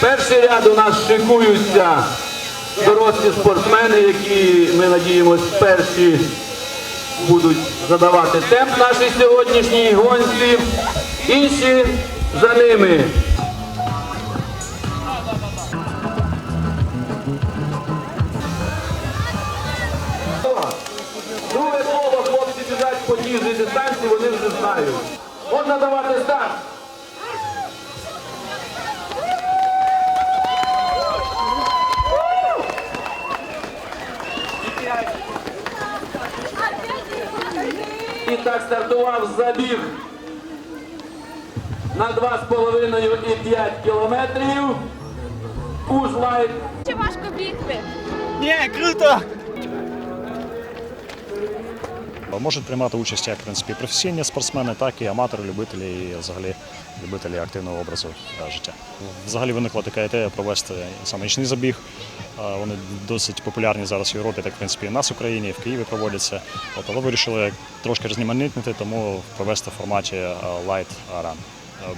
Перший ряд у нас шикуються дорослі спортсмени, які, ми надіємось, перші будуть задавати темп нашій сьогоднішній гонці. Інші за ними. Друге коло хлопці біжать по тій же дистанції, вони вже знають. Можна давати старт. І так стартував забіг на 2,5 і 5 кілометрів. Ужлайт Чи важко бігти? Можуть приймати участь як в принципі професійні спортсмени, так і аматори, любителі і взагалі любителі активного образу е, життя. Взагалі виникла така ідея провести саме нічний забіг. Е, Вони досить популярні зараз в Європі, так в принципі і в нас в Україні, і в Києві проводяться. От, але вирішили трошки різноманітнити, тому провести в форматі е, Light Run.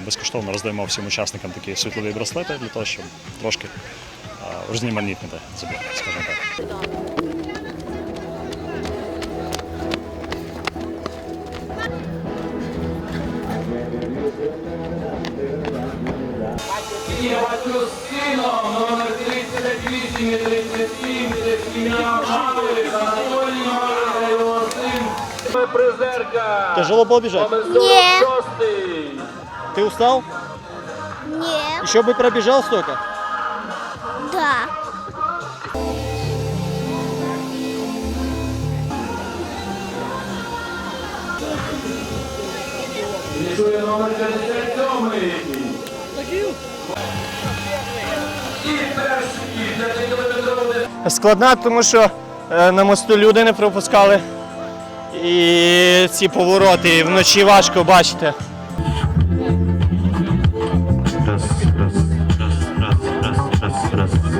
Безкоштовно роздаємо всім учасникам такі світлові браслети для того, щоб трошки різноманітнити забіг, скажімо так. І бачу з сином номер 38 і 37, Анатолій Марина, його син. Призерка. Тяжело было бежать? Номер Ні. 46. Ты устал? Нет, Еще бы пробежал столько? да. Фінішує номер 57. І перший 5-кілометровий Складна, тому що е, на мосту люди не пропускали. І ці повороти і вночі важко бачите.